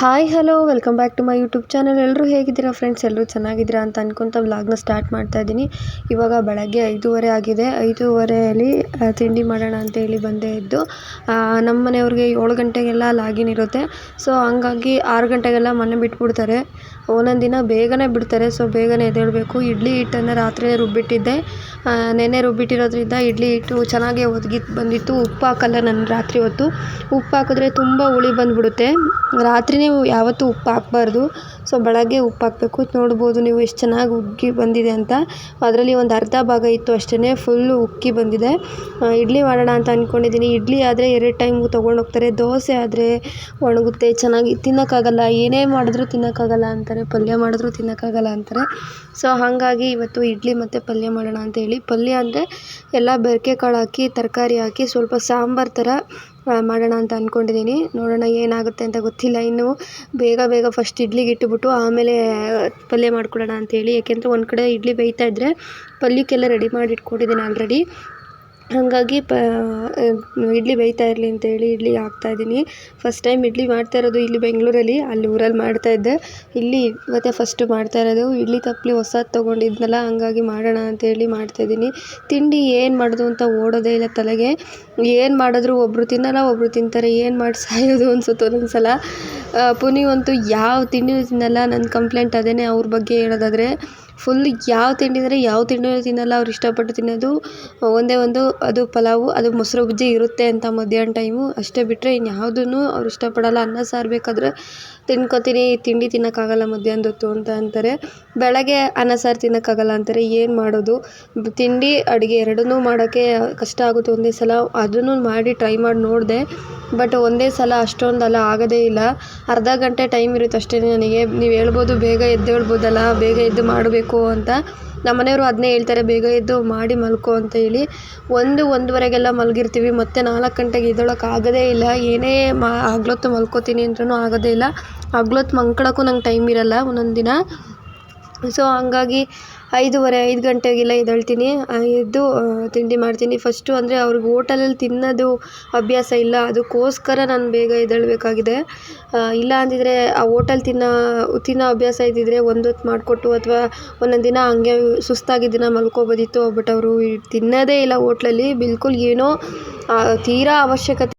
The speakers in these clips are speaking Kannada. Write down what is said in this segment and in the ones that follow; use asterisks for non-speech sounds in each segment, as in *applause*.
Hi hello welcome back to my YouTube channel ಎಲ್ಲರೂ ಹೇಗಿದ್ದೀರಾ ಫ್ರೆಂಡ್ಸ್ ಎಲ್ಲರೂ ಚೆನ್ನಾಗಿದ್ದೀರಾ ಅಂತ ಅಂದ್ಕೊಂತ ವ್ಲಾಗ್ನ ಸ್ಟಾರ್ಟ್ ಮಾಡ್ತಾ ಇದ್ದೀನಿ. ಇವಾಗ ಬೆಳಗ್ಗೆ ಐದೂವರೆ ಆಗಿದೆ. ಐದೂವರೆಯಲ್ಲಿ ತಿಂಡಿ ಮಾಡೋಣ ಅಂತೇಳಿ ಬಂದೇ ಇದ್ದು ನಮ್ಮ ಮನೆಯವ್ರಿಗೆ ಏಳು ಗಂಟೆಗೆಲ್ಲ ಲಾಗಿನ್ ಇರುತ್ತೆ. ಸೊ ಹಂಗಾಗಿ ಆರು ಗಂಟೆಗೆಲ್ಲ ಮನೆ ಬಿಟ್ಬಿಡ್ತಾರೆ. ಒಂದೊಂದು ದಿನ ಬೇಗನೆ ಬಿಡ್ತಾರೆ. ಸೊ ಬೇಗನೆ ಎದ್ದೇಳಬೇಕು. ಇಡ್ಲಿ ಹಿಟ್ಟನ್ನು ರಾತ್ರಿಯೇ ರುಬ್ಬಿಟ್ಟಿದ್ದೆ. ನೆನೆ ರುಬ್ಬಿಟ್ಟಿರೋದ್ರಿಂದ ಇಡ್ಲಿ ಹಿಟ್ಟು ಚೆನ್ನಾಗೇ ಒದಗಿ ಬಂದಿತ್ತು. ಉಪ್ಪು ಹಾಕಲ್ಲ ನಾನು ರಾತ್ರಿ ಹೊತ್ತು. ಉಪ್ಪು ಹಾಕಿದ್ರೆ ತುಂಬ ಹುಳಿ ಬಂದುಬಿಡುತ್ತೆ. ರಾತ್ರಿನೇ ಯಾವತ್ತೂ ಉಪ್ಪು ಹಾಕ್ಬಾರ್ದು. ಸೊ, ಬೆಳಗ್ಗೆ ಉಪ್ಪು ಹಾಕಬೇಕು. ನೋಡ್ಬೋದು ನೀವು ಎಷ್ಟು ಚೆನ್ನಾಗಿ ಉಕ್ಕಿ ಬಂದಿದೆ ಅಂತ. ಅದರಲ್ಲಿ ಒಂದು ಅರ್ಧ ಭಾಗ ಇತ್ತು ಅಷ್ಟೇ ಫುಲ್ಲು ಉಕ್ಕಿ ಬಂದಿದೆ. ಇಡ್ಲಿ ಮಾಡೋಣ ಅಂತ ಅಂದ್ಕೊಂಡಿದ್ದೀನಿ ಇಡ್ಲಿ ಆದರೆ ಎರಡು ಟೈಮ್ ಹೋಗ್ತಾರೆ. ದೋಸೆ ಆದರೆ ಒಣಗುತ್ತೆ, ಚೆನ್ನಾಗಿ ತಿನ್ನೋಕ್ಕಾಗಲ್ಲ. ಏನೇ ಮಾಡಿದ್ರೂ ತಿನ್ನೋಕ್ಕಾಗಲ್ಲ ಅಂತಾರೆ. ಪಲ್ಯ ಮಾಡಿದ್ರೂ ತಿನ್ನೋಕ್ಕಾಗಲ್ಲ ಅಂತಾರೆ. ಸೊ, ಹಾಗಾಗಿ ಇವತ್ತು ಇಡ್ಲಿ ಮತ್ತು ಪಲ್ಯ ಮಾಡೋಣ ಅಂತೇಳಿ ಪಲ್ಯ ಅಂದರೆ ಎಲ್ಲ ಬೆರಕೆ ಕಾಳು ಹಾಕಿ, ತರಕಾರಿ ಹಾಕಿ, ಸ್ವಲ್ಪ ಸಾಂಬಾರು ಥರ ಮಾಡೋಣ ಅಂತ ಅಂದ್ಕೊಂಡಿದ್ದೀನಿ ನೋಡೋಣ ಏನಾಗುತ್ತೆ ಅಂತ ಗೊತ್ತಿಲ್ಲ. ಇನ್ನು ಬೇಗ ಬೇಗ ಫಸ್ಟ್ ಇಡ್ಲಿಗೆ ಇಟ್ಟುಬಿಟ್ಟು ಆಮೇಲೆ ಪಲ್ಯ ಮಾಡ್ಕೊಳ್ಳೋಣ ಅಂತೇಳಿ ಯಾಕೆಂದರೆ ಒಂದು ಕಡೆ ಇಡ್ಲಿ ಬೇಯ್ತಾ ಇದ್ದರೆ ಪಲ್ಯಕ್ಕೆಲ್ಲ ರೆಡಿ ಮಾಡಿ ಇಟ್ಕೊಂಡಿದ್ದೀನಿ ಆಲ್ರೆಡಿ ಹಾಗಾಗಿ ಪ ಇಡ್ಲಿ ಬೇಯ್ತಾ ಇರಲಿ ಅಂತೇಳಿ ಇಡ್ಲಿ ಹಾಕ್ತಾಯಿದ್ದೀನಿ ಫಸ್ಟ್ ಟೈಮ್ ಇಡ್ಲಿ ಮಾಡ್ತಾ ಇರೋದು ಇಲ್ಲಿ ಬೆಂಗಳೂರಲ್ಲಿ, ಅಲ್ಲಿ ಊರಲ್ಲಿ ಮಾಡ್ತಾಯಿದ್ದೆ ಇಲ್ಲಿ ಇವತ್ತೇ ಫಸ್ಟು ಮಾಡ್ತಾ ಇರೋದು ಇಡ್ಲಿ ತಪ್ಪಲಿ ಹೊಸದು ತೊಗೊಂಡಿದ್ನಲ್ಲ, ಹಂಗಾಗಿ ಮಾಡೋಣ ಅಂತೇಳಿ ಮಾಡ್ತಾಯಿದ್ದೀನಿ ತಿಂಡಿ ಏನು ಮಾಡೋದು ಅಂತ ಓಡೋದೇ ಇಲ್ಲ ತಲೆಗೆ. ಏನು ಮಾಡಿದ್ರು ಒಬ್ಬರು ತಿನ್ನಲ್ಲ ಒಬ್ಬರು ತಿಂತಾರೆ. ಏನು ಮಾಡಿ ಸಾಯೋದು ಅನ್ಸುತ್ತೆ ಒಂದೊಂದು ಸಲ ಪುನೀವಂತೂ ಯಾವ ತಿಂಡಿ ತಿನ್ನಲ್ಲ. ನನ್ನ ಕಂಪ್ಲೇಂಟ್ ಅದೇ ಅವ್ರ ಬಗ್ಗೆ ಹೇಳೋದಾದರೆ ಫುಲ್ ಯಾವ ತಿಂಡಿ ಅಂದರೆ ಯಾವ ತಿಂಡಿನೂ ತಿನ್ನಲ್ಲ, ಅವ್ರು ಇಷ್ಟಪಟ್ಟು ತಿನ್ನೋದು. ಒಂದೇ ಒಂದು, ಅದು ಪಲಾವು, ಅದು ಮೊಸರು ಬಜ್ಜಿ ಇರುತ್ತೆ ಅಂತ ಮಧ್ಯಾಹ್ನ ಟೈಮು ಅಷ್ಟೇ ಬಿಟ್ಟರೆ ಇನ್ಯಾವುದನ್ನು ಅವ್ರು ಇಷ್ಟಪಡಲ್ಲ. ಅನ್ನ, ಸಾರು ಬೇಕಾದರೆ ತಿನ್ಕೊತೀನಿ ತಿಂಡಿ ತಿನ್ನೋಕ್ಕಾಗಲ್ಲ ಮಧ್ಯಾಹ್ನದ ಹೊತ್ತು ಅಂತ ಅಂತಾರೆ. ಬೆಳಗ್ಗೆ ಅನ್ನ, ಸಾರು ತಿನ್ನೋಕ್ಕಾಗಲ್ಲ ಅಂತಾರೆ. ಏನು ಮಾಡೋದು? ತಿಂಡಿ, ಅಡುಗೆ ಎರಡನ್ನೂ ಮಾಡೋಕ್ಕೆ ಕಷ್ಟ ಆಗುತ್ತೆ ಒಂದೇ ಸಲ. ಅದನ್ನು ಮಾಡಿ ಟ್ರೈ ಮಾಡಿ ನೋಡಿದೆ. ಬಟ್ ಒಂದೇ ಸಲ ಅಷ್ಟೊಂದೆಲ್ಲ, ಆಗೋದೇ ಇಲ್ಲ. ಅರ್ಧ ಗಂಟೆ ಟೈಮ್ ಇರುತ್ತೆ ಅಷ್ಟೇ ನನಗೆ. ನೀವು ಹೇಳ್ಬೋದು ಬೇಗ ಎದ್ದೇಳ್ಬೋದಲ್ಲ ಬೇಗ ಎದ್ದು ಮಾಡಬೇಕು ಅಂತ. ನಮ್ಮ ಮನೆಯವರು ಅದನ್ನೇ ಹೇಳ್ತಾರೆ, ಬೇಗ ಎದ್ದು ಮಾಡಿ ಮಲ್ಕೋ ಅಂತ ಹೇಳಿ. ಒಂದು ಒಂದುವರೆಗೆಲ್ಲ ಮಲಗಿರ್ತೀವಿ, ಮತ್ತೆ ನಾಲ್ಕು ಗಂಟೆಗೆ ಎದ್ದೇಳೋಕೆ ಆಗೋದೇ ಇಲ್ಲ. ಏನೇ ಮಾ, ಹಗ್ಲೊತ್ತು ಮಲ್ಕೋತೀನಿ ಅಂದ್ರೂ ಆಗೋದೇ ಇಲ್ಲ. ಹಗ್ಲೊತ್ತು ಮಲ್ಕೊಳಕ್ಕೂ ನಂಗೆ ಟೈಮ್ ಇರೋಲ್ಲ ಒಂದೊಂದು ದಿನ. ಸೊ ಹಂಗಾಗಿ ಐದೂವರೆ, ಐದು ಗಂಟೆಗೆಲ್ಲ ಎದ್ದೇಳ್ತೀನಿ. ಎದ್ದು ತಿಂಡಿ ಮಾಡ್ತೀನಿ. ಫಸ್ಟು ಅಂದರೆ ಅವ್ರಿಗೆ ಓಟಲಲ್ಲಿ ತಿನ್ನೋದು ಅಭ್ಯಾಸ ಇಲ್ಲ. ಅದಕ್ಕೋಸ್ಕರ ನಾನು ಬೇಗ ಎದ್ದೇಳಬೇಕಾಗಿದೆ. ಇಲ್ಲ ಅಂದಿದ್ರೆ ಆ ಓಟಲ್ ತಿನ್ನೋ ತಿನ್ನೋ ಅಭ್ಯಾಸ ಇದ್ದಿದ್ರೆ ಒಂದೊತ್ತು ಮಾಡಿಕೊಟ್ಟು ಅಥವಾ ಒಂದೊಂದು ದಿನ ಹಂಗೆ ಸುಸ್ತಾಗಿ ದಿನ ಮಲ್ಕೋಬೋದಿತ್ತು. ಬಟ್ ಅವರು ತಿನ್ನೋದೇ ಇಲ್ಲ ಓಟ್ಲಲ್ಲಿ ಬಿಲ್ಕುಲ್ ಏನೋ ತೀರಾ ಅವಶ್ಯಕತೆ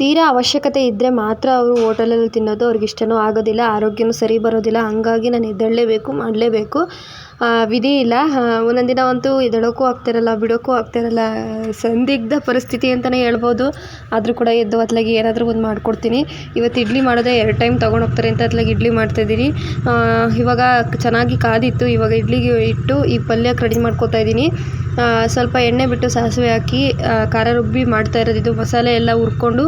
ತೀರಾ ಅವಶ್ಯಕತೆ ಇದ್ದರೆ ಮಾತ್ರ ಅವರು ಹೋಟೆಲಲ್ಲಿ ತಿನ್ನೋದು ಅವ್ರಿಗೆ ಇಷ್ಟನೂ ಆಗೋದಿಲ್ಲ. ಆರೋಗ್ಯನೂ ಸರಿ ಬರೋದಿಲ್ಲ. ಹಂಗಾಗಿ ನಾನು ಎದ್ದೇಳಲೇಬೇಕು, ಮಾಡಲೇಬೇಕು. ವಿಧಿ ಇಲ್ಲ. ಒಂದೊಂದು ದಿನ ಅಂತೂ ಎದ್ದೇಳೋಕ್ಕೂ ಆಗ್ತಿರಲ್ಲ ಬಿಡೋಕ್ಕೂ ಆಗ್ತಿರಲ್ಲ, ಸಂದಿಗ್ಧ ಪರಿಸ್ಥಿತಿ ಅಂತಲೇ ಹೇಳ್ಬೋದು. ಆದರೂ ಕೂಡ ಎದ್ದು ಹೊತ್ಲಾಗಿ ಏನಾದರೂ ಒಂದು ಮಾಡ್ಕೊಡ್ತೀನಿ. ಇವತ್ತು ಇಡ್ಲಿ ಮಾಡೋದೆ ಎರಡು ಟೈಮ್ ತೊಗೊಂಡು ಹೋಗ್ತಾರೆ ಅಂತ ಅತ್ಲಾಗಿ ಇಡ್ಲಿ ಮಾಡ್ತಾಯಿದ್ದೀನಿ ಇವಾಗ ಚೆನ್ನಾಗಿ ಕಾದಿತ್ತು. ಇವಾಗ ಇಡ್ಲಿಗೆ ಇಟ್ಟು ಈ ಪಲ್ಯಕ್ಕೆ ರೆಡಿ ಮಾಡ್ಕೊತಾ ಇದ್ದೀನಿ. ಸ್ವಲ್ಪ ಎಣ್ಣೆ ಬಿಟ್ಟು ಸಾಸಿವೆ ಹಾಕಿ ಖಾರ ರುಬ್ಬಿ ಮಾಡ್ತಾ ಇರೋದು. ಮಸಾಲೆ ಎಲ್ಲ ಹುರ್ಕೊಂಡು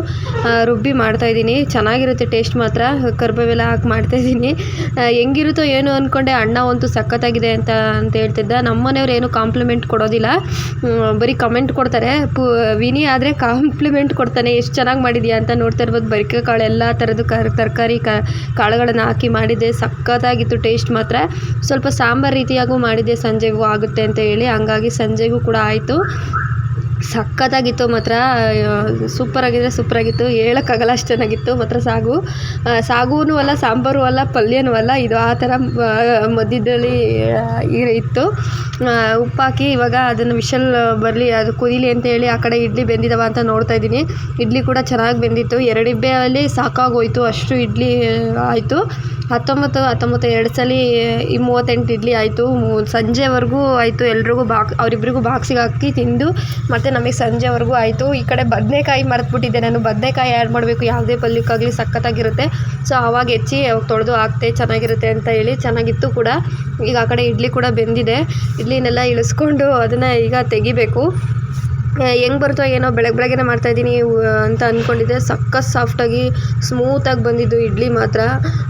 ರುಬ್ಬಿ ಮಾಡ್ತಾ ಇದ್ದೀನಿ. ಚೆನ್ನಾಗಿರುತ್ತೆ ಟೇಸ್ಟ್ ಮಾತ್ರ. ಕರ್ಬೇವೆಲ್ಲ ಹಾಕಿ ಮಾಡ್ತಾಯಿದ್ದೀನಿ ಹೆಂಗಿರುತ್ತೋ ಏನು ಅಂದ್ಕೊಂಡೆ ಅಣ್ಣ ಅಂತೂ ಸಖತ್ತಾಗಿದೆ ಅಂತ ಅಂತ ಹೇಳ್ತಿದ್ದ. ನಮ್ಮ ಮನೆಯವ್ರು ಏನು ಕಾಂಪ್ಲಿಮೆಂಟ್ ಕೊಡೋದಿಲ್ಲ. ಬರೀ ಕಮೆಂಟ್ ಕೊಡ್ತಾರೆ. ಪು, ವಿನಿ ಆದರೆ ಕಾಂಪ್ಲಿಮೆಂಟ್ ಕೊಡ್ತಾನೆ. ಎಷ್ಟು ಚೆನ್ನಾಗಿ ಮಾಡಿದೀಯ ಅಂತ ನೋಡ್ತಾ ಇರ್ಬೋದು. ಬರಿಕೆ ಕಾಳು ಎಲ್ಲ ಥರದ ಕರ್ ತರಕಾರಿ ಕಾಳುಗಳನ್ನು ಹಾಕಿ ಮಾಡಿದ್ದೆ. ಸಖತ್ತಾಗಿತ್ತು ಟೇಸ್ಟ್ ಮಾತ್ರ. ಸ್ವಲ್ಪ ಸಾಂಬಾರು ರೀತಿಯಾಗೂ ಮಾಡಿದ್ದೆ. ಸಂಜೆಗೂ ಆಗುತ್ತೆ ಅಂತ ಹೇಳಿ. ಹಂಗಾಗಿ ಸಂಜೆಗೂ ಕೂಡ ಆಯಿತು. ಸಖತ್ತಾಗಿತ್ತು ಮಾತ್ರ ಸೂಪರಾಗಿದ್ರೆ ಸೂಪರಾಗಿತ್ತು ಹೇಳೋಕ್ಕಾಗಲ್ಲ ಅಷ್ಟು ಚೆನ್ನಾಗಿತ್ತು ಮಾತ್ರ ಸಾಗು. ಆ, ಸಾಗೂ ಅಲ್ಲ ಸಾಂಬಾರು ಅಲ್ಲ ಪಲ್ಯನೂ ಅಲ್ಲ ಇದು ಆ ಥರ ಮಧ್ಯದಲ್ಲಿ ಇತ್ತು. ಉಪ್ಪಾಕಿ ಇವಾಗ ಅದನ್ನು ವಿಷಲ್ ಬರಲಿ ಅದು ಕುದೀಲಿ ಅಂತ ಹೇಳಿ ಆ ಕಡೆ ಇಡ್ಲಿ ಬೆಂದಿದ್ದಾವ ಅಂತ ನೋಡ್ತಾ ಇದ್ದೀನಿ. ಇಡ್ಲಿ ಕೂಡ ಚೆನ್ನಾಗಿ ಬೆಂದಿತ್ತು. ಎರಡು ಸಾಕಾಗೋಯಿತು ಸಾಕಾಗೋಯ್ತು ಅಷ್ಟು ಇಡ್ಲಿ ಆಯಿತು. ಹತ್ತೊಂಬತ್ತು ಹತ್ತೊಂಬತ್ತು ಎರಡು ಸಲ ಈ ಮೂವತ್ತೆಂಟು ಇಡ್ಲಿ ಆಯಿತು. ಸಂಜೆವರೆಗೂ ಆಯಿತು, ಎಲ್ರಿಗೂ ಬಾಕ್, ಅವರಿಬ್ರಿಗೂ ಬಾಕ್ಸಿಗೆ ಹಾಕಿ ತಿಂದು ಮತ್ತು ನಮಗೆ ಸಂಜೆವರೆಗೂ ಆಯಿತು. ಈ ಕಡೆ ಬದನೆಕಾಯಿ ಮರೆತುಬಿಟ್ಟಿದ್ದೆ ನಾನು. ಬದನೆಕಾಯಿ ಆ್ಯಡ್ ಮಾಡಬೇಕು. ಯಾವುದೇ ಪಲ್ಯಕ್ಕಾಗಲಿ ಸಖತ್ತಾಗಿರುತ್ತೆ. ಸೊ, ಆವಾಗ ಹೆಚ್ಚಿ ಅವಾಗ ತೊಳೆದು ಹಾಕ್ತೆ, ಚೆನ್ನಾಗಿರುತ್ತೆ ಅಂತ ಹೇಳಿ ಚೆನ್ನಾಗಿತ್ತು ಕೂಡ. ಈಗ ಆ ಕಡೆ ಇಡ್ಲಿ ಕೂಡ ಬೆಂದಿದೆ. ಇಡ್ಲಿನೆಲ್ಲ ಇಳಿಸ್ಕೊಂಡು ಅದನ್ನು ಈಗ ತೆಗಿಬೇಕು. ಹೆಂಗೆ ಬರುತ್ತೋ ಏನೋ ಬೆಳಗ್ಗೆ ಬೆಳಗ್ಗೆನೇ ಮಾಡ್ತಾಯಿದ್ದೀನಿ ಅಂತ ಅಂದ್ಕೊಂಡಿದ್ದೆ ಸಖತ್ ಸಾಫ್ಟಾಗಿ ಸ್ಮೂತಾಗಿ ಬಂದಿದ್ದು ಇಡ್ಲಿ ಮಾತ್ರ.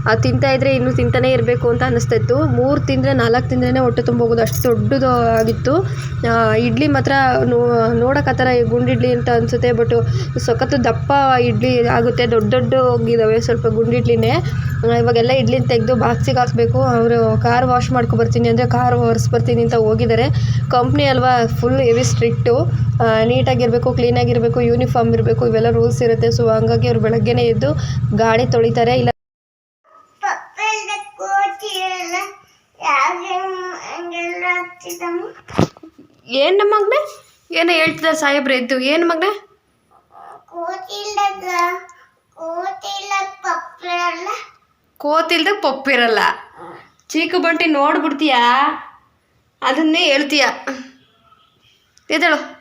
ಅದು ತಿಂತಾಯಿದ್ರೆ ಇನ್ನೂ ತಿಂತಾನೇ ಇರಬೇಕು ಅಂತ ಅನ್ನಿಸ್ತಾ ಇತ್ತು ಮೂರು ತಿಂದರೆ, ನಾಲ್ಕು ತಿಂದ್ರೇ ಹೊಟ್ಟೆ ತುಂಬ ಹೋಗೋದು. ಅಷ್ಟು ದೊಡ್ಡದು ಆಗಿತ್ತು. ಇಡ್ಲಿ ಮಾತ್ರ ನೋಡೋಕೆ ಆ ಥರ ಗುಂಡಿಡ್ಲಿ ಅಂತ ಅನಿಸುತ್ತೆ, ಬಟ್ ಸಖತ್ತು ದಪ್ಪ ಇಡ್ಲಿ ಆಗುತ್ತೆ. ದೊಡ್ಡ ದೊಡ್ಡ ಹೋಗಿದ್ದಾವೆ ಸ್ವಲ್ಪ ಗುಂಡಿಡ್ಲಿನೇ ಇವಾಗೆಲ್ಲ ಇಡ್ಲಿ ತೆಗೆದು ಬಾಕ್ಸಿಗೆ ಹಾಕಬೇಕು ಅವರು ಕಾರ್ ವಾಶ್ ಮಾಡ್ಕೊಬರ್ತೀನಿ ಅಂದರೆ ಕಾರ್ ಒರೆಸ್ಬರ್ತೀನಿ ಅಂತ ಹೋಗಿದ್ದಾರೆ ಕಂಪ್ನಿ ಅಲ್ವಾ ಫುಲ್ ಹೆವಿ ಸ್ಟ್ರಿಕ್ಟು ನೀಟಾಗಿರಬೇಕು ಕ್ಲೀನಾಗಿರಬೇಕು ಯೂನಿಫಾರ್ಮ್ ಇರಬೇಕು ಇವೆಲ್ಲ ರೂಲ್ಸ್ ಇರುತ್ತೆ. ಸೊ ಹಂಗಾಗಿ ಅವ್ರು ಬೆಳಗ್ಗೆನೇ ಎದ್ದು ಗಾಡಿ ತೊಳಿತಾರೆ. ಇಲ್ಲ ಏನು ನಮ್ಮ ಮಗನೇ? ಏನೋ ಹೇಳ್ತಿದ್ದಾರೆ ಸಾಹೇಬ್ರೆ ಎದ್ದು. ಏನು ಮಗನೇ? ಕೋತಿಲ್ದ ಪಪ್ಪಿರಲ್ಲ. ಚೀಕು ಬಂಟಿ ನೋಡ್ಬಿಡ್ತೀಯಾ? ಅದನ್ನೇ ಹೇಳ್ತೀಯ. ಎದ್ದಳು.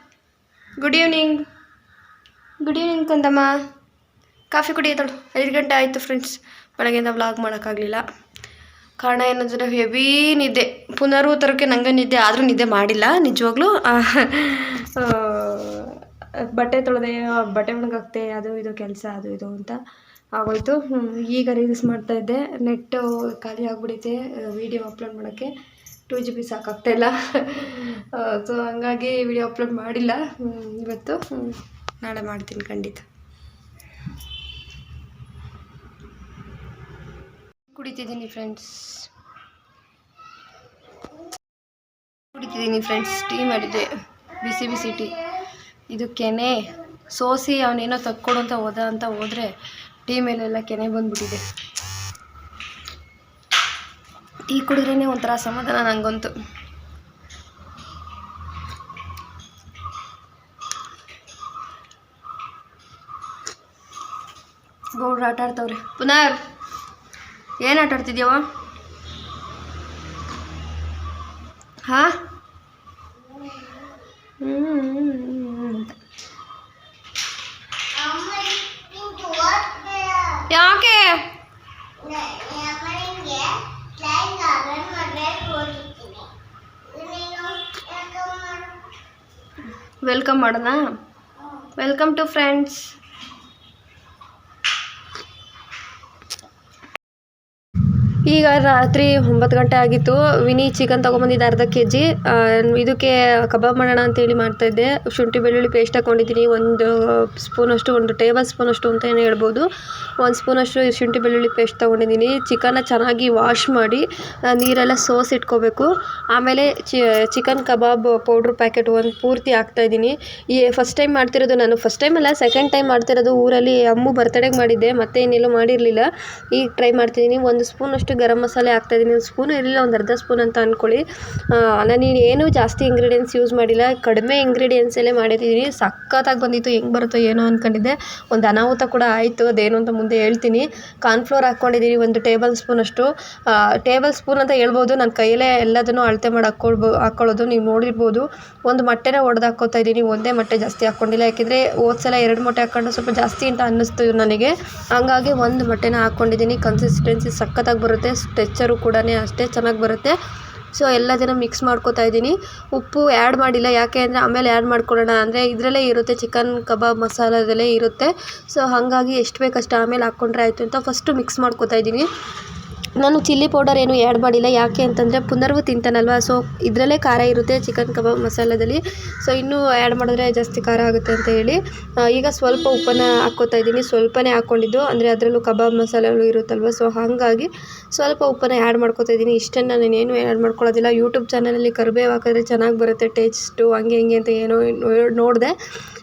Good evening good evening Kundamma coffee ಕುಡಿಯೋದು ಐದು ಗಂಟೆ ಆಯಿತು ಫ್ರೆಂಡ್ಸ್ ಬೆಳಗ್ಗೆಯಿಂದ ವ್ಲಾಗ್ ಮಾಡೋಕ್ಕಾಗಲಿಲ್ಲ. ಕಾರಣ ಏನಂದರೆ ಹೆವಿ ನಿದ್ದೆ. ಪುನರ್ವತರಕ್ಕೆ ನನಗೆ ನಿದ್ದೆ, ಆದರೂ ನಿದ್ದೆ ಮಾಡಿಲ್ಲ, ನಿಜವಾಗ್ಲೂ. ಬಟ್ಟೆ ತೊಳೆದೆ, ಬಟ್ಟೆ ಒಣಗಾಕ್ತೆ, ಅದು ಇದು ಕೆಲಸ, ಅದು ಇದು ಅಂತ ಆಗೋಯ್ತು. ಈಗ ರೀಲ್ಸ್ ಮಾಡ್ತಾಯಿದ್ದೆ ನೆಟ್ಟು ಖಾಲಿ ಆಗಿಬಿಡೈತೆ ವೀಡಿಯೋ ಅಪ್ಲೋಡ್ ಮಾಡೋಕ್ಕೆ. ಟೂ ಜಿ ಬಿ ಸಾಕಾಗ್ತಾಯಿಲ್ಲ ಸೊ ಹಂಗಾಗಿ ವಿಡಿಯೋ ಅಪ್ಲೋಡ್ ಮಾಡಿಲ್ಲ. ಇವತ್ತು. ನಾಳೆ ಮಾಡ್ತೀನಿ ಖಂಡಿತ. ಕುಡಿತಿದ್ದೀನಿ ಫ್ರೆಂಡ್ಸ್ ಕುಡಿತಿದ್ದೀನಿ ಫ್ರೆಂಡ್ಸ್ ಟೀ ಮಾಡಿದ್ದೆ ಬಿಸಿ ಬಿಸಿ ಟೀ ಇದು ಕೆನೆ. ಸೋಸಿ ಅವನೇನೋ ತಕ್ಕೊಡು ಅಂತ ಹೋದ ಅಂತ ಹೋದರೆ ಟೀ ಮೇಲೆಲ್ಲ ಕೆನೆ ಬಂದ್ಬಿಟ್ಟಿದೆ. ಟೀ ಕುಡಿದ್ರೇ ಒಂಥರ ಸಮಾಧಾನ ನನಗಂತೂ ಗೌಡ್ರು ಆಟ ಆಡ್ತಾವ್ರಿ. ಪುನರ್ ಏನು ಆಟ ಆಡ್ತಿದ್ಯವ ಹಾ ಹ್ಮ್ ಅಂತ ಅಮ್ಮ ನಿಂಗೆ ಓದ್ಬೇಡ ಯಾಕೆ ಅಮ್ಮ ನಿಂಗೆ ಲೈನ್ ಗಾರ್ಡನ್ ಮದುವೆ ಓದಿದ್ದೀನಿ ನೀನು ಯಾಕೆ ಮಾಡು ವೆಲ್ಕಮ್ ಮಾಡೋಣ. ವೆಲ್ಕಮ್ ಟು ಫ್ರೆಂಡ್ಸ್ ಈಗ ರಾತ್ರಿ ಒಂಬತ್ತು ಗಂಟೆ ಆಗಿತ್ತು. ವಿನಿ ಚಿಕನ್ ತೊಗೊಂಬಂದಿದ್ದೆ ಅರ್ಧ ಕೆ ಜಿ ಇದಕ್ಕೆ ಕಬಾಬ್ ಮಾಡೋಣ ಅಂತೇಳಿ ಮಾಡ್ತಾಯಿದ್ದೆ ಶುಂಠಿ ಬೆಳ್ಳುಳ್ಳಿ ಪೇಸ್ಟ್ ಹಾಕ್ಕೊಂಡಿದ್ದೀನಿ ಒಂದು ಸ್ಪೂನಷ್ಟು, ಒಂದು ಟೇಬಲ್ ಸ್ಪೂನಷ್ಟು ಏನು ಹೇಳ್ಬೋದು. ಒಂದು ಸ್ಪೂನಷ್ಟು ಶುಂಠಿ ಬೆಳ್ಳುಳ್ಳಿ ಪೇಸ್ಟ್ ತೊಗೊಂಡಿದ್ದೀನಿ. ಚಿಕನ್ನ ಚೆನ್ನಾಗಿ ವಾಶ್ ಮಾಡಿ ನೀರೆಲ್ಲ ಸೋಸಿ ಇಟ್ಕೋಬೇಕು. ಆಮೇಲೆ ಚಿಕನ್ ಕಬಾಬ್ ಪೌಡ್ರ್ ಪ್ಯಾಕೆಟ್ ಒಂದು ಪೂರ್ತಿ ಹಾಕ್ತಾಯಿದ್ದೀನಿ ಈ ಫಸ್ಟ್ ಟೈಮ್ ಮಾಡ್ತಿರೋದು ನಾನು. ಫಸ್ಟ್ ಟೈಮ್ ಅಲ್ಲ ಸೆಕೆಂಡ್ ಟೈಮ್ ಮಾಡ್ತಿರೋದು ಊರಲ್ಲಿ ಅಮ್ಮು ಬರ್ತಡೆಗೆ ಮಾಡಿದ್ದೆ. ಮತ್ತೆ ಇನ್ನೆಲ್ಲೂ ಮಾಡಿರಲಿಲ್ಲ. ಈಗ ಟ್ರೈ ಮಾಡ್ತಿದ್ದೀನಿ. ಒಂದು ಸ್ಪೂನಷ್ಟು ಗರಂ ಮಸಾಲೆ ಹಾಕ್ತಾಯಿದ್ದೀನಿ. ಒಂದು ಸ್ಪೂನ್ ಇರಲಿಲ್ಲ ಒಂದು ಅರ್ಧ ಸ್ಪೂನ್ ಅಂತ ಅಂದ್ಕೊಳ್ಳಿ ನಾನು ಏನು ಜಾಸ್ತಿ ಇಂಗ್ರೀಡಿಯೆಂಟ್ಸ್ ಯೂಸ್ ಮಾಡಿಲ್ಲ. ಕಡಿಮೆ ಇಂಗ್ರೀಡಿಯೆಂಟ್ಸಲ್ಲೇ ಮಾಡಿದ್ದೀನಿ ಸಖತ್ತಾಗಿ ಬಂದಿತ್ತು. ಹೆಂಗೆ ಬರುತ್ತೋ ಏನೋ ಅಂದ್ಕೊಂಡಿದ್ದೆ ಒಂದು ಅನಾಹುತ ಕೂಡ ಆಯಿತು. ಅದೇನು ಅಂತ ಮುಂದೆ ಹೇಳ್ತೀನಿ. ಕಾರ್ನ್ಫ್ಲೋರ್ ಹಾಕ್ಕೊಂಡಿದ್ದೀನಿ ಒಂದು ಟೇಬಲ್ ಸ್ಪೂನಷ್ಟು ಟೇಬಲ್ ಸ್ಪೂನ್ ಅಂತ ಹೇಳ್ಬೋದು. ನನ್ನ ಕೈಯಲ್ಲೇ ಎಲ್ಲದನ್ನು ಅಳತೆ ಮಾಡಿ ಹಾಕ್ಕೊಳ್ಬೋ ಹಾಕ್ಕೊಳ್ಳೋದು ನೀವು ನೋಡಿರ್ಬೋದು. ಒಂದು ಮೊಟ್ಟೆನೇ ಒಡೆದು ಹಾಕ್ಕೋತಾ ಇದ್ದೀನಿ ಒಂದೇ ಮೊಟ್ಟೆ ಜಾಸ್ತಿ ಹಾಕ್ಕೊಂಡಿಲ್ಲ ಯಾಕೆಂದರೆ ಓದ್ಸಲ ಎರಡು ಮೊಟ್ಟೆ ಹಾಕ್ಕೊಂಡು ಸ್ವಲ್ಪ ಜಾಸ್ತಿ ಅಂತ ಅನ್ನಿಸ್ತು ನನಗೆ. ಹಂಗಾಗಿ ಒಂದು ಮೊಟ್ಟೆನ ಹಾಕ್ಕೊಂಡಿದ್ದೀನಿ ಕನ್ಸಿಸ್ಟೆನ್ಸಿ ಸಖತ್ತಾಗಿ ಬರುತ್ತೆ. ಸ್ಟ್ರೆಚ್ಚರು ಕೂಡ ಅಷ್ಟೇ ಚೆನ್ನಾಗಿ ಬರುತ್ತೆ. ಸೊ ಎಲ್ಲದನ್ನು ಮಿಕ್ಸ್ ಮಾಡ್ಕೊತಾ ಇದ್ದೀನಿ. ಉಪ್ಪು ಆ್ಯಡ್ ಮಾಡಿಲ್ಲ, ಯಾಕೆ ಅಂದರೆ ಆಮೇಲೆ ಆ್ಯಡ್ ಮಾಡ್ಕೊಳ್ಳೋಣ. ಅಂದರೆ ಇದರಲ್ಲೇ ಇರುತ್ತೆ ಚಿಕನ್ ಕಬಾಬ್ ಮಸಾಲದಲ್ಲೇ ಇರುತ್ತೆ. ಸೊ ಹಾಗಾಗಿ ಎಷ್ಟು ಬೇಕಷ್ಟು ಆಮೇಲೆ ಹಾಕ್ಕೊಂಡ್ರೆ ಆಯಿತು ಅಂತ ಫಸ್ಟು ಮಿಕ್ಸ್ ಮಾಡ್ಕೊತಾ ಇದ್ದೀನಿ. ನಾನು ಚಿಲ್ಲಿ ಪೌಡರ್ ಏನು ಆ್ಯಡ್ ಮಾಡಿಲ್ಲ. ಯಾಕೆ ಅಂತಂದರೆ ಪುನರ್ವು ತಿಂತಾನಲ್ವ? ಸೊ ಇದರಲ್ಲೇ ಖಾರ ಇರುತ್ತೆ ಚಿಕನ್ ಕಬಾಬ್ ಮಸಾಲದಲ್ಲಿ. ಸೊ ಇನ್ನೂ ಆ್ಯಡ್ ಮಾಡಿದ್ರೆ ಜಾಸ್ತಿ ಖಾರ ಆಗುತ್ತೆ ಅಂತ ಹೇಳಿ. ಈಗ ಸ್ವಲ್ಪ ಉಪ್ಪನ್ನು ಹಾಕ್ಕೋತಾ ಇದ್ದೀನಿ. ಸ್ವಲ್ಪನೇ ಹಾಕ್ಕೊಂಡಿದ್ದು. ಅಂದರೆ ಅದರಲ್ಲೂ ಕಬಾಬ್ ಮಸಾಲೆಗಳು ಇರುತ್ತಲ್ವ? ಸೊ ಹಾಗಾಗಿ ಸ್ವಲ್ಪ ಉಪ್ಪನ್ನು ಆ್ಯಡ್ ಮಾಡ್ಕೊತಾ ಇದ್ದೀನಿ. ಇಷ್ಟನ್ನು ಏನು ಆ್ಯಡ್ ಮಾಡ್ಕೊಳ್ಳೋದಿಲ್ಲ. ಯೂಟ್ಯೂಬ್ ಚಾನಲಲ್ಲಿ ಕರಿಬೇವು ಹಾಕಿದ್ರೆ ಚೆನ್ನಾಗಿ ಬರುತ್ತೆ ಟೇಸ್ಟು ಹಂಗೆ ಹಿಂಗೆ ಅಂತ ಏನೋ ನೋಡಿದೆ.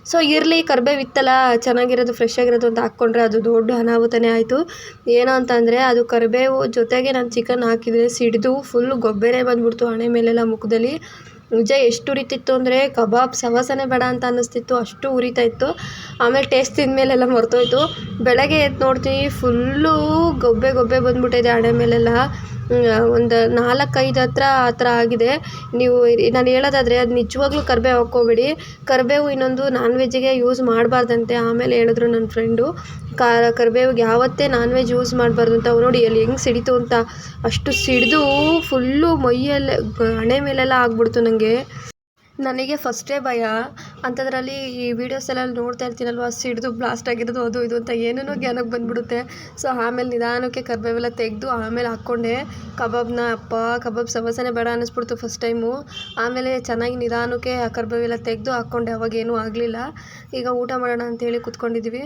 ಸೊ ಇರಲಿ ಕರ್ಬೇವು ಇತ್ತಲ್ಲ ಚೆನ್ನಾಗಿರೋದು ಫ್ರೆಶ್ ಆಗಿರೋದು ಅಂತ ಹಾಕ್ಕೊಂಡ್ರೆ ಅದು ದೊಡ್ಡ ಅನಾಹುತನೇ ಆಯಿತು. ಏನು ಅಂತಂದರೆ ಅದು ಕರಿಬೇವು ಜೊತೆಗೆ ನಾನು ಚಿಕನ್ ಹಾಕಿದರೆ ಸಿಡಿದು ಫುಲ್ ಗೊಬ್ಬೆನೇ ಬಂದ್ಬಿಡ್ತು ಹಣೆ ಮೇಲೆಲ್ಲ ಮುಖದಲ್ಲಿ. ನಿಜ ಎಷ್ಟು ಉರಿತಿತ್ತು ಅಂದರೆ ಕಬಾಬ್ ಸವಾಸನೆ ಬೇಡ ಅಂತ ಅನ್ನಿಸ್ತಿತ್ತು, ಅಷ್ಟು ಉರಿತಾ ಇತ್ತು. ಆಮೇಲೆ ಟೇಸ್ಟ್ ತಿಂದಮೇಲೆಲ್ಲ ಮರ್ತೋಯ್ತು. ಬೆಳಗ್ಗೆ ಎದ್ದು ನೋಡ್ತೀನಿ ಫುಲ್ಲು ಗೊಬ್ಬೆ ಗೊಬ್ಬೆ ಬಂದ್ಬಿಟ್ಟಿದೆ ಹಣೆ ಮೇಲೆಲ್ಲ. ಒಂದು ನಾಲ್ಕೈದು ಹತ್ರ ಆ ಥರ ಆಗಿದೆ. ನೀವು ನಾನು ಹೇಳೋದಾದ್ರೆ ಅದು ನಿಜವಾಗ್ಲೂ ಕರಿಬೇವು ಹಾಕ್ಕೋಬೇಡಿ. ಕರಿಬೇವು ಇನ್ನೊಂದು ನಾನ್ ವೆಜ್ಜಿಗೆ ಯೂಸ್ ಮಾಡಬಾರ್ದಂತೆ. ಆಮೇಲೆ ಹೇಳಿದ್ರು ನನ್ನ ಫ್ರೆಂಡು ಕರಿಬೇವಿಗೆ ಯಾವತ್ತೇ ನಾನ್ ವೆಜ್ ಯೂಸ್ ಮಾಡಬಾರ್ದು ಅಂತ. ನೋಡಿ ಅಲ್ಲಿ ಹೆಂಗೆ ಸಿಡಿತು ಅಂತ. ಅಷ್ಟು ಸಿಡಿದು ಫುಲ್ಲು ಮೈಯಲ್ಲೇ ಹಣೆ ಮೇಲೆಲ್ಲ ಆಗ್ಬಿಡ್ತು ನನಗೆ ನನಗೆ ಫಸ್ಟೇ ಭಯ. ಅಂಥದ್ರಲ್ಲಿ ಈ ವೀಡಿಯೋಸ್ ಎಲ್ಲ ನೋಡ್ತಾ ಇರ್ತೀನಲ್ವ? ಸಿಡಿದು ಬ್ಲಾಸ್ಟ್ ಆಗಿರೋದು, ಅದು ಇದು ಅಂತ ಏನೇನೋ ಜ್ಞಾನಕ್ಕೆ ಬಂದ್ಬಿಡುತ್ತೆ. ಸೊ ಆಮೇಲೆ ನಿಧಾನಕ್ಕೆ ಕರ್ಬೇವೆಲ್ಲ ತೆಗೆದು ಆಮೇಲೆ ಹಾಕ್ಕೊಂಡೆ. ಕಬಾಬ್ನ ಅಪ್ಪ, ಕಬಾಬ್ ಸವಸನೆ ಬೇಡ ಅನ್ನಿಸ್ಬಿಡ್ತು ಫಸ್ಟ್ ಟೈಮು ಆಮೇಲೆ ಚೆನ್ನಾಗಿ ನಿಧಾನಕ್ಕೆ ಆ ಕರಿಬೇವೆಲ್ಲ ತೆಗೆದು ಹಾಕ್ಕೊಂಡೆ ಅವಾಗೇನೂ ಆಗಲಿಲ್ಲ. ಈಗ ಊಟ ಮಾಡೋಣ ಅಂತೇಳಿ ಕೂತ್ಕೊಂಡಿದ್ದೀವಿ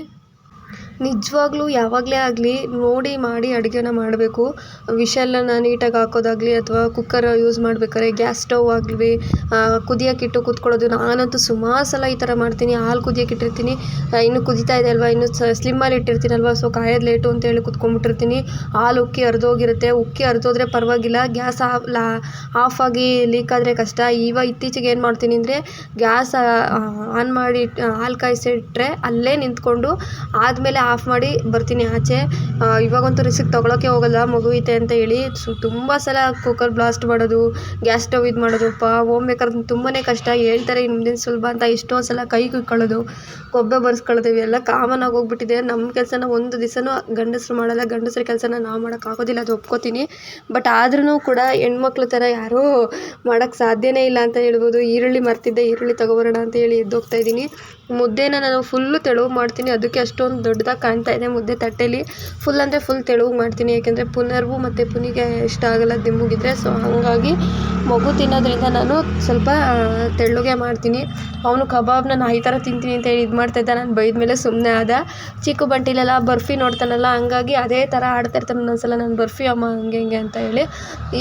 ನಿಜವಾಗ್ಲೂ ಯಾವಾಗಲೇ ಆಗಲಿ ನೋಡಿ ಮಾಡಿ ಅಡುಗೆನ ಮಾಡಬೇಕು. ವಿಷಲನ್ನು ನೀಟಾಗಿ ಹಾಕೋದಾಗಲಿ ಅಥವಾ ಕುಕ್ಕರ್ ಯೂಸ್ ಮಾಡ್ಬೇಕಾದ್ರೆ ಗ್ಯಾಸ್ ಸ್ಟವ್ ಆಗಲಿ ಕುದಿಯೋಕ್ಕಿಟ್ಟು ಕೂತ್ಕೊಳ್ಳೋದು. ನಾನಂತೂ ಸುಮಾರು ಸಲ ಈ ಥರ ಮಾಡ್ತೀನಿ. ಹಾಲು ಕುದಿಯೋಕ್ಕಿಟ್ಟಿರ್ತೀನಿ ಇನ್ನೂ ಕುದಿತಾ ಇದೆ ಅಲ್ವಾ? ಇನ್ನು ಸ್ಲಿಮ್ಮಲ್ಲಿ ಇಟ್ಟಿರ್ತೀನಲ್ವಾ ಸೊ ಕಾಯೋದು ಲೇಟು ಅಂತೇಳಿ ಕುತ್ಕೊಂಡ್ಬಿಟ್ಟಿರ್ತೀನಿ. ಹಾಲು ಉಕ್ಕಿ ಹರಿದೋಗಿರುತ್ತೆ. ಉಕ್ಕಿ ಹರಿದೋದ್ರೆ ಪರವಾಗಿಲ್ಲ. ಗ್ಯಾಸ್ ಆಫ್ ಆಗಿ ಲೀಕ್ ಆದರೆ ಕಷ್ಟ. ಇವಾಗ ಇತ್ತೀಚೆಗೆ ಏನು ಮಾಡ್ತೀನಿ ಅಂದರೆ ಗ್ಯಾಸ್ ಆನ್ ಮಾಡಿ ಹಾಲು ಕಾಯಿಸಿಟ್ರೆ ಅಲ್ಲೇ ನಿಂತ್ಕೊಂಡು ಆದಮೇಲೆ ಆಫ್ ಮಾಡಿ ಬರ್ತೀನಿ ಆಚೆ. ಇವಾಗಂತೂ ರಿಸ್ಕ್ ತೊಗೊಳಕ್ಕೆ ಹೋಗಲ್ಲ, ಮಗು ಐತೆ ಅಂತ ಹೇಳಿ. ಸು, ತುಂಬ ಸಲ ಕುಕ್ಕರ್ ಬ್ಲಾಸ್ಟ್ ಮಾಡೋದು ಗ್ಯಾಸ್ ಸ್ಟವ್ ಇದು ಮಾಡೋದಪ್ಪ ಮೇಕರ್ ತುಂಬಾ ಕಷ್ಟ. ಹೇಳ್ತಾರೆ ನಿಮ್ದೇನು ಸುಲಭ ಅಂತ ಎಷ್ಟೋ ಸಲ ಕೈ ಕುಕ್ಕೊಳ್ಳೋದು ಕೊಬ್ಬೆ ಬರ್ಸ್ಕೊಳ್ಳೋದು, ಇವೆಲ್ಲ ಕಾಮನ್ ಆಗಿ ನಮ್ಮ ಕೆಲಸನ ಒಂದು ದಿವಸನೂ ಗಂಡಸರು ಮಾಡಲ್ಲ, ಗಂಡಸ್ರ ಕೆಲಸನ ನಾವು ಮಾಡೋಕ್ಕಾಗೋದಿಲ್ಲ ಅದು ಒಪ್ಕೋತೀನಿ. ಬಟ್ ಆದ್ರೂ ಕೂಡ ಹೆಣ್ಮಕ್ಳ ಥರ ಯಾರೂ ಮಾಡೋಕ್ಕೆ ಸಾಧ್ಯನೇ ಇಲ್ಲ ಅಂತ ಹೇಳ್ಬೋದು. ಈರುಳ್ಳಿ ಮರ್ತಿದ್ದೆ, ಈರುಳ್ಳಿ ತಗೋಬರೋಣ ಅಂತ ಹೇಳಿ ಎದ್ದೋಗ್ತಾ ಇದ್ದೀನಿ. ಮುದ್ದೆನ ನಾನು ಫುಲ್ಲು ತೆಳುವು ಮಾಡ್ತೀನಿ, ಅದಕ್ಕೆ ಅಷ್ಟೊಂದು ದೊಡ್ಡದಾಗಿ ಕಾಣ್ತಾ ಇದೆ ಮುದ್ದೆ ತಟ್ಟೆಲಿ. ಫುಲ್ ಅಂದರೆ ಫುಲ್ ತೆಳುವು ಮಾಡ್ತೀನಿ, ಯಾಕೆಂದರೆ ಪುನರ್ವು ಮತ್ತು ಪುನಿಗೆ ಇಷ್ಟ ಆಗಲ್ಲ ದಿಮ್ಮುಗಿದ್ರೆ ಸೊ ಹಾಗಾಗಿ ಮಗು ತಿನ್ನೋದ್ರಿಂದ ನಾನು ಸ್ವಲ್ಪ ತೆಳ್ಳಗೆ ಮಾಡ್ತೀನಿ. ಅವನು ಕಬಾಬ್ನ ನಾನು ಈ ಥರ ತಿಂತೀನಿ ಅಂತ ಹೇಳಿ ಇದು ಮಾಡ್ತಾಯಿದ್ದ ನಾನು ಬೈದ ಮೇಲೆ ಸುಮ್ಮನೆ ಆದ. ಚಿಕ್ಕ ಬಂಟಿಲೆಲ್ಲ ಬರ್ಫಿ ನೋಡ್ತಾನಲ್ಲ, ಹಂಗಾಗಿ ಅದೇ ಥರ ಆಡ್ತಾ ಇರ್ತಾನೆ ಒಂದೊಂದ್ಸಲ ನಾನು ಬರ್ಫಿ, ಅಮ್ಮ ಹಂಗೆ ಹಿಂಗೆ ಅಂತ ಹೇಳಿ.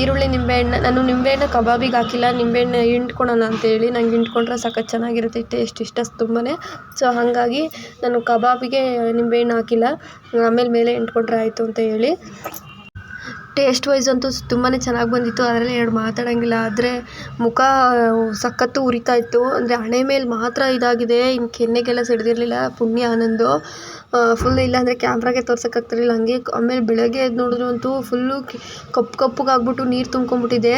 ಈರುಳ್ಳಿ, ನಿಂಬೆಹಣ್ಣು, ನಾನು ನಿಂಬೆಹಣ್ಣು ಕಬಾಬಿಗೆ ಹಾಕಿಲ್ಲ, ನಿಂಬೆಹಣ್ಣು ಹಿಂಡ್ಕೊಳೋಣ ಅಂತೇಳಿ ನಂಗೆ ಹಿಂಡ್ಕೊಂಡ್ರೆ ಸಖತ್ ಚೆನ್ನಾಗಿರುತ್ತೆ ಟೇಸ್ಟ್ ಇಷ್ಟ ತುಂಬಾ ಸೊ ಹಾಗಾಗಿ ನಾನು ಕಬಾಬಿಗೆ ನಿಂಬೆಹಣ್ಣು ಹಾಕಿಲ್ಲ. ಆಮೇಲೆ ಮೇಲೆ ಎಂಟ್ಕೊಂಡ್ರೆ ಆಯಿತು ಅಂತ ಹೇಳಿ. ಟೇಸ್ಟ್ ವೈಸ್ ಅಂತೂ ತುಂಬಾ ಚೆನ್ನಾಗಿ ಬಂದಿತ್ತು. ಅದರಲ್ಲಿ ಎರಡು ಮಾತಾಡೋಂಗಿಲ್ಲ. ಆದರೆ ಮುಖ ಸಖತ್ತು ಉರಿತಾ ಇತ್ತು. ಅಂದರೆ ಹಣೆ ಮೇಲೆ ಮಾತ್ರ ಇದಾಗಿದೆ. ಇನ್ನು ಕೆನ್ನೆಗೆಲ್ಲ ಸಿಡ್ದಿರಲಿಲ್ಲ. ಪುಣ್ಯ ಆನಂದು. ಫುಲ್ ಇಲ್ಲಾಂದರೆ ಕ್ಯಾಮ್ರಾಗೆ ತೋರ್ಸೋಕ್ಕಾಗ್ತಿರ್ಲಿಲ್ಲ. ಹಂಗೆ ಆಮೇಲೆ ಬೆಳಗ್ಗೆ ಎದ್ದು ನೋಡಿದ್ರು ಅಂತೂ ಫುಲ್ಲು ಕಪ್ಪು ಕಪ್ಪಗಾಗ್ಬಿಟ್ಟು ನೀರು ತುಂಬ್ಕೊಂಡ್ಬಿಟ್ಟಿದೆ.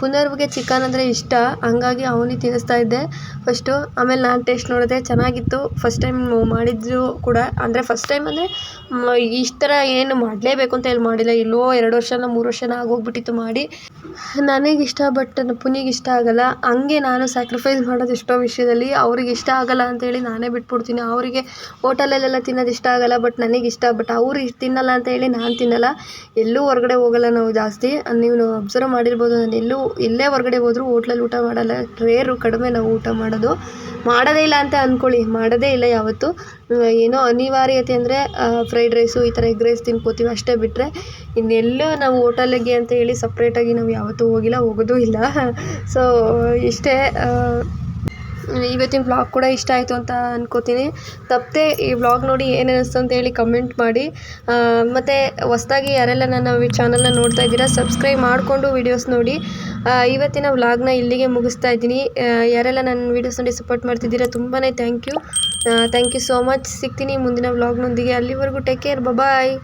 ಪುನರ್ವಿಗೆ ಚಿಕನ್ ಅಂದರೆ ಇಷ್ಟ. ಹಂಗಾಗಿ ಅವನಿಗೆ ತಿನ್ನಿಸ್ತಾ ಇದ್ದೆ. ಫಸ್ಟು ಆಮೇಲೆ ನಾನು ಟೇಸ್ಟ್ ನೋಡಿದೆ. ಚೆನ್ನಾಗಿತ್ತು. ಫಸ್ಟ್ ಟೈಮ್ ಮಾಡಿದ್ದು ಕೂಡ. ಅಂದರೆ ಫಸ್ಟ್ ಟೈಮ್ ಅಂದರೆ ಇಷ್ಟು ಥರ ಏನು ಮಾಡಲೇಬೇಕು ಅಂತ ಹೇಳಿ ಮಾಡಿಲ್ಲ. ಎಲ್ಲೋ ಎರಡು ವರ್ಷನ, ಮೂರು ವರ್ಷನ ಆಗೋಗ್ಬಿಟ್ಟಿತ್ತು ಮಾಡಿ. ನನಗೆ ಇಷ್ಟ ಬಟ್ ಪುನಿಗೆ ಇಷ್ಟ ಆಗಲ್ಲ. ಹಂಗೆ ನಾನು ಸ್ಯಾಕ್ರಿಫೈಸ್ ಮಾಡೋದು ಎಷ್ಟೋ ವಿಷಯದಲ್ಲಿ. ಅವ್ರಿಗೆ ಇಷ್ಟ ಆಗಲ್ಲ ಅಂತೇಳಿ ನಾನೇ ಬಿಟ್ಬಿಡ್ತೀನಿ. ಅವರಿಗೆ ಹೋಟೆಲಲ್ಲೆಲ್ಲ ತಿನ್ನೋದು ಇಷ್ಟ ಆಗಲ್ಲ ಬಟ್ ನನಗೆ ಇಷ್ಟ ಬಟ್ ಅವ್ರು ಇಷ್ಟು ತಿನ್ನಲ್ಲ ಅಂತ ಹೇಳಿ ನಾನು ತಿನ್ನಲ್ಲ. ಎಲ್ಲೂ ಹೊರ್ಗಡೆ ಹೋಗಲ್ಲ ನಾವು ಜಾಸ್ತಿ. ನೀವು ಅಬ್ಸರ್ವ್ ಮಾಡಿರ್ಬೋದು, ನಾನು ಎಲ್ಲೂ ಎಲ್ಲೇ ಹೊರ್ಗಡೆ ಹೋದರೂ ಹೋಟ್ಲಲ್ಲಿ ಊಟ ಮಾಡಲ್ಲ. ರೇರು ಕಡಿಮೆ ನಾವು ಊಟ ಮಾಡೋದು. ಮಾಡೋದೇ ಇಲ್ಲ ಅಂತ ಅಂದ್ಕೊಳ್ಳಿ ಮಾಡೋದೇ ಇಲ್ಲ ಯಾವತ್ತು. ಏನೋ ಅನಿವಾರ್ಯತೆ ಅಂದರೆ ಫ್ರೈಡ್ ರೈಸು ಈ ಥರ ಎಗ್ ರೈಸ್ ತಿನ್ಕೋತೀವಿ ಅಷ್ಟೇ ಬಿಟ್ಟರೆ ಇನ್ನೆಲ್ಲೂ ನಾವು ಹೋಟೆಲಿಗೆ ಅಂತ ಹೇಳಿ ಸಪ್ರೇಟಾಗಿ ನಾವು ಯಾವತ್ತೂ ಹೋಗಿಲ್ಲ, ಹೋಗೋದೂ ಇಲ್ಲ. *laughs* ಸೊ ಇಷ್ಟೇ ಇವತ್ತಿನ ವ್ಲಾಗ್ ಕೂಡ ಇಷ್ಟ ಆಯಿತು ಅಂತ ಅನ್ಕೋತೀನಿ. ತಪ್ಪದೆ ಈ ವ್ಲಾಗ್ ನೋಡಿ ಏನು ಅನ್ನಿಸ್ತು ಅಂತ ಹೇಳಿ ಕಮೆಂಟ್ ಮಾಡಿ. ಮತ್ತು ಹೊಸ್ದಾಗಿ ಯಾರೆಲ್ಲ ನನ್ನ ಚಾನಲ್ನ ನೋಡ್ತಾ ಇದ್ದೀರಾ ಸಬ್ಸ್ಕ್ರೈಬ್ ಮಾಡಿಕೊಂಡು ವೀಡಿಯೋಸ್ ನೋಡಿ. ಇವತ್ತಿನ ವ್ಲಾಗ್ನ ಇಲ್ಲಿಗೆ ಮುಗಿಸ್ತಾ ಇದ್ದೀನಿ. ಯಾರೆಲ್ಲ ನನ್ನ ವೀಡಿಯೋಸ್ ನೋಡಿ ಸಪೋರ್ಟ್ ಮಾಡ್ತಿದ್ದೀರಾ ತುಂಬಾ thank you thank you so much ಸಿಗ್ತೀನಿ ಮುಂದಿನ ವ್ಲಾಗ್ನೊಂದಿಗೆ ಅಲ್ಲಿವರೆಗೂ ಟೇಕ್ ಕೇರ್ ಬಾಯ್